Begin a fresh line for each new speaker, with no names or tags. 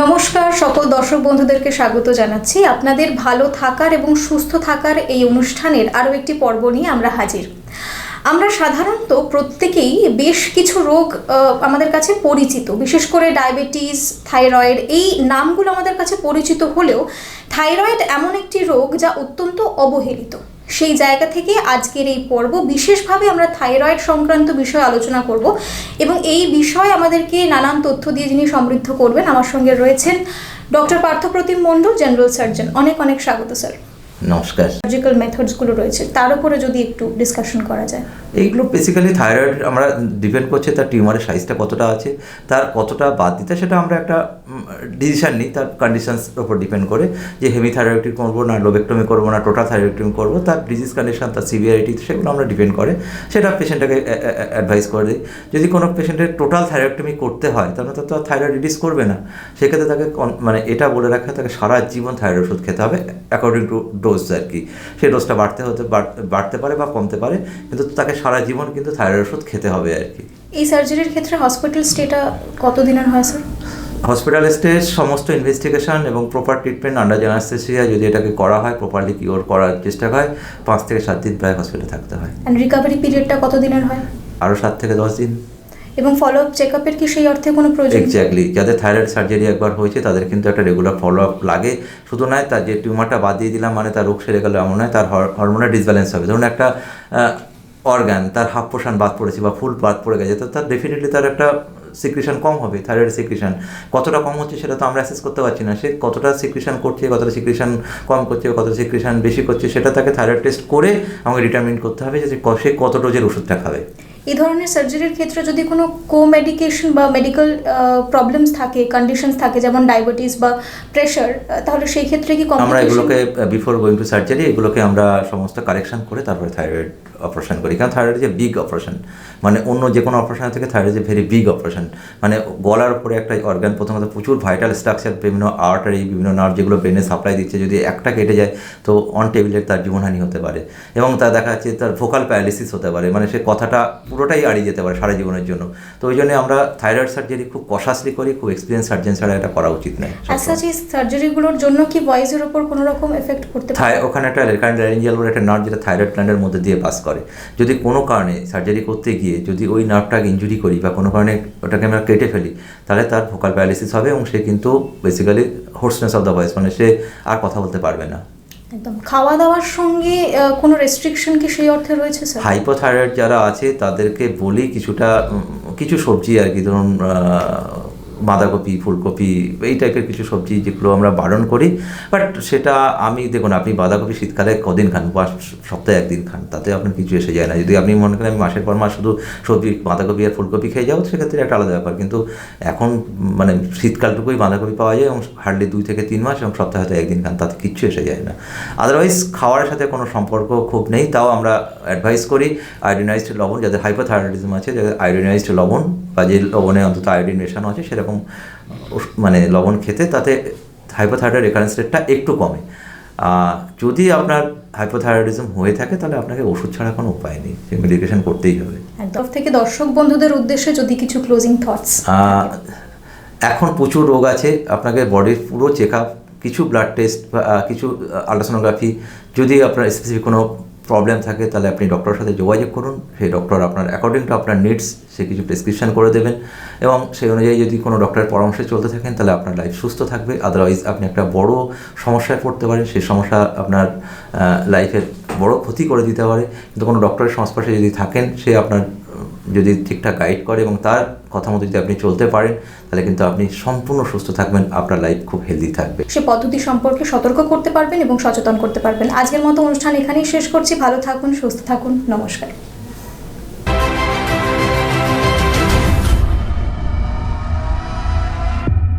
নমস্কার, সকল দর্শক বন্ধুদেরকে স্বাগত জানাচ্ছি। আপনাদের ভালো থাকার এবং সুস্থ থাকার এই অনুষ্ঠানের আরও একটি পর্ব নিয়ে আমরা হাজির। আমরা সাধারণত প্রত্যেকেই বেশ কিছু রোগ আমাদের কাছে পরিচিত। বিশেষ করে ডায়াবেটিস, থাইরয়েড এই নামগুলো আমাদের কাছে পরিচিত হলেও থাইরয়েড এমন একটি রোগ যা অত্যন্ত অবহেলিত। সেই জায়গা থেকে আজকের এই পর্ব বিশেষভাবে আমরা থাইরয়েড সংক্রান্ত বিষয়ে আলোচনা করব এবং এই বিষয়ে আমাদেরকে নানান তথ্য দিয়ে যিনি সমৃদ্ধ করবেন, আমার সঙ্গে রয়েছেন doctor Parthapratim Mondal, general surgeon. অনেক অনেক স্বাগত, স্যার।
নমস্কার।
সার্জিক্যাল মেথডসগুলো রয়েছে তার উপরে যদি একটু ডিসকাশন করা যায়।
এইগুলো বেসিক্যালি থাইরয়েড আমরা ডিপেন্ড করছে তার টিউমারের সাইজটা কতটা আছে, তার কতটা বাদ দিতে, সেটা আমরা একটা ডিসিশন নিই, তার কন্ডিশনস উপর ডিপেন্ড করে যে হেমি থাইরয়েডটি করব না লোবেক্টমি করব না টোটাল থাইরয়েডটমি করব, তার ডিজিজ কন্ডিশন তার সিভিয়ারিটি সেগুলো আমরা ডিপেন্ড করে, সেটা পেশেন্টটাকে অ্যাডভাইস করে দিই। যদি কোনো পেশেন্টের টোটাল থাইরয়েডটমি করতে হয় তাহলে তো তার থাইরয়েড রিডিউস করবে না, সেক্ষেত্রে তাকে মানে এটা বলে রাখা, তাকে সারা জীবন থাইরয়েড ওষুধ খেতে হবে অ্যাকর্ডিং টু ডোজ আর কি। সেই ডোজটা বাড়তে হতে, বাড়- বাড়তে পারে বা কমতে পারে, কিন্তু তাকে সারা জীবন কিন্তু থাইরয়েড ওষুধ খেতে হবে আর কি।
এই সার্জারির ক্ষেত্রে হসপিটাল স্টেটা কতদিনের হয় স্যার?
হসপিটাল স্টেজ সমস্ত ইনভেস্টিগেশন এবং প্রপার ট্রিটমেন্ট আন্ডার জেনাস্থেসিয়া যদি এটাকে করা হয় প্রপারলি কিওর করার চেষ্টা হয় পাঁচ থেকে সাত দিন প্রায় হসপিটালে থাকতে হয়।
অ্যান্ড রিকভারি পিরিয়ডটা কত দিনের হয়?
আরও সাত থেকে দশ দিন।
এবং ফলো আপ চেক আপের কি সেই অর্থে কোনো প্রয়োজন?
এক্স্যাক্টলি যাদের থাইরয়েড সার্জারি একবার হয়েছে তাদের কিন্তু একটা রেগুলার ফলো আপ লাগে। শুধু নয় তার যে টিউমারটা বাদ দিয়ে দিলাম মানে তার রোগ সেরে গেল এমন নয় তার হরমোনাল ডিসব্যালেন্স হবে। ধরুন একটা অর্গান তার হাফ পোর্শন বাদ পড়েছে বা ফুল বাদ পড়ে গেছে তো তার ডেফিনেটলি তার একটা সিক্রেশন কম হবে থাইরয়েড সিক্রেশন কতটা কম হচ্ছে সেটা তো আমরা অ্যাসেস করতে পারছি না। সে কতটা সিক্রিশন করছে কতটা সিক্রিশন কম করছে কতটা সিক্রিশন বেশি করছে সেটা তাকে থাইরয়েড টেস্ট করে আমাকে ডিটারমিন করতে হবে যে সে কত ডোজের ওষুধটা খাবে।
এই ধরনের সার্জারির ক্ষেত্রে যদি কোনো কো মেডিকেশন বা মেডিকেল প্রবলেমস থাকে কন্ডিশনস থাকে যেমন ডায়াবেটিস বা প্রেশার তাহলে সেই ক্ষেত্রে কি
আমরা এগুলোকে বিফোর গোয়িং টু সার্জারি এগুলোকে আমরা সমস্ত কারেকশন করে তারপরে থাইরয়েড অপারেশন করি। কারণ থাইরয়েড যে বিগ অপারেশন মানে অন্য যে কোনো অপারেশন থেকে থাইরয়েড যে ভেরি বিগ অপারেশন মানে গলার উপরে একটা অর্গান প্রথমত প্রচুর ভাইটাল স্ট্রাকচার বিভিন্ন আর্টারি বিভিন্ন নার্ভ যেগুলো ব্রেনে সাপ্লাই দিচ্ছে যদি একটা কেটে যায় তো অন টেবিলে তার জীবনহানি হতে পারে। এবং তা দেখা যাচ্ছে তার ভোকাল প্যারালিসিস হতে পারে। মানে সে কথাটা পুরোটাই আড়িয়ে যেতে পারে সারা জীবনের জন্য। তো ওই জন্য আমরা থাইরয়েড সার্জারি খুব কষাসলি করি খুব এক্সপিরিয়েন্স সার্জন ছাড়া এটা করা উচিত নয়।
অ্যাজ এই সার্জারিগুলোর জন্য কি ভয়েসের উপর কোনো রকম এফেক্ট করতে পারে?
ওখানে একটা রেকারেন্ট বলে একটা নার্ভ যেটা থাইরয়েড গ্ল্যান্ডের মধ্যে দিয়ে পাস করে। যদি কোনো কারণে সার্জারি করতে গিয়ে যদি ওই নার্ভটাকে ইঞ্জুরি করি বা কোনো কারণে ওটাকে আমরা কেটে ফেলি তাহলে তার ভোকাল প্যারালিসিস হবে এবং সে কিন্তু basically hoarseness of the voice মানে সে আর কথা বলতে পারবে না।
একদম। খাওয়া দাওয়ার সঙ্গে কোনো রেস্ট্রিকশন কি সেই অর্থে রয়েছে স্যার
হাইপোথাইরয়েড যারা আছে তাদেরকে বলি কিছুটা কিছু সবজি আর কি ধরুন বাঁধাকপি, ফুলকপি, এই টাইপের কিছু সবজি যেগুলো আমরা বারণ করি। বাট সেটা আমি, দেখুন, আপনি বাঁধাকপি শীতকালে কদিন খান? বা সপ্তাহে একদিন খান? তাতে আপনার কিছু এসে যায় না। যদি আপনি মনে করেন আমি মাসের পর মাস শুধু সবজি, বাঁধাকপি আর ফুলকপি খেয়ে যাব, সেক্ষেত্রে একটা আলাদা ব্যাপার। কিন্তু এখন মানে শীতকালটুকুই বাঁধাকপি পাওয়া যায় এবং হার্ডলি দুই থেকে তিন মাস এবং সপ্তাহে হয়তো একদিন খান, তাতে কিচ্ছু এসে যায় না। আদারওয়াইজ খাওয়ার সাথে কোনো সম্পর্ক খুব নেই। তাও আমরা অ্যাডভাইস করি আয়োডিনাইজড লবণ, যাদের হাইপোথাইরয়েডিজম আছে, যাদের আয়োডিনাইজড লবণ বা যে লবণে অন্তত আয়োডিন মেশানো আছে, সেরকম ওষ- মানে লবণ খেতে তাতে হাইপোথাইরয়েড রেকারেন্স রেটটা একটু কমে। যদি আপনার হাইপোথাইরয়েডিজম হয়ে থাকে তাহলে আপনাকে ওষুধ ছাড়া কোনো উপায় নেই সে মেডিকেশন করতেই হবে।
একদম। থেকে দর্শক বন্ধুদের উদ্দেশ্যে যদি কিছু ক্লোজিং থটস
এখন প্রচুর রোগ আছে আপনাকে বডির পুরো চেক আপ কিছু ব্লাড টেস্ট বা কিছু আলট্রাসোনোগ্রাফি যদি আপনার স্পেসিফিক কোনো প্রবলেম থাকে, তাহলে আপনি ডক্টরের সাথে যোগাযোগ করুন। সেই ডক্টর আপনার অ্যাকর্ডিং টু আপনার নিডস সে কিছু প্রেসক্রিপশান করে দেবেন। এবং সেই অনুযায়ী যদি কোনো ডক্টরের পরামর্শে চলতে থাকেন, তাহলে আপনার লাইফ সুস্থ থাকবে। আদারওয়াইজ আপনি একটা বড় সমস্যায় পড়তে পারেন। সেই সমস্যা আপনার লাইফের বড় ক্ষতি করে দিতে পারে। কিন্তু কোনো ডক্টরের সংস্পর্শে যদি থাকেন, সে আপনার যদি ঠিকঠাক গাইড করে এবং তার কথা মতো যদি আপনি চলতে পারেন, তাহলে কিন্তু আপনি সম্পূর্ণ সুস্থ থাকবেন, আপনার লাইফ খুব হেলদি থাকবে।
সে পদ্ধতি সম্পর্কে সতর্ক করতে পারবেন এবং সচেতন করতে পারবেন। আজকের মতো অনুষ্ঠান এখানেই শেষ করছি। ভালো থাকুন, সুস্থ থাকুন। নমস্কার।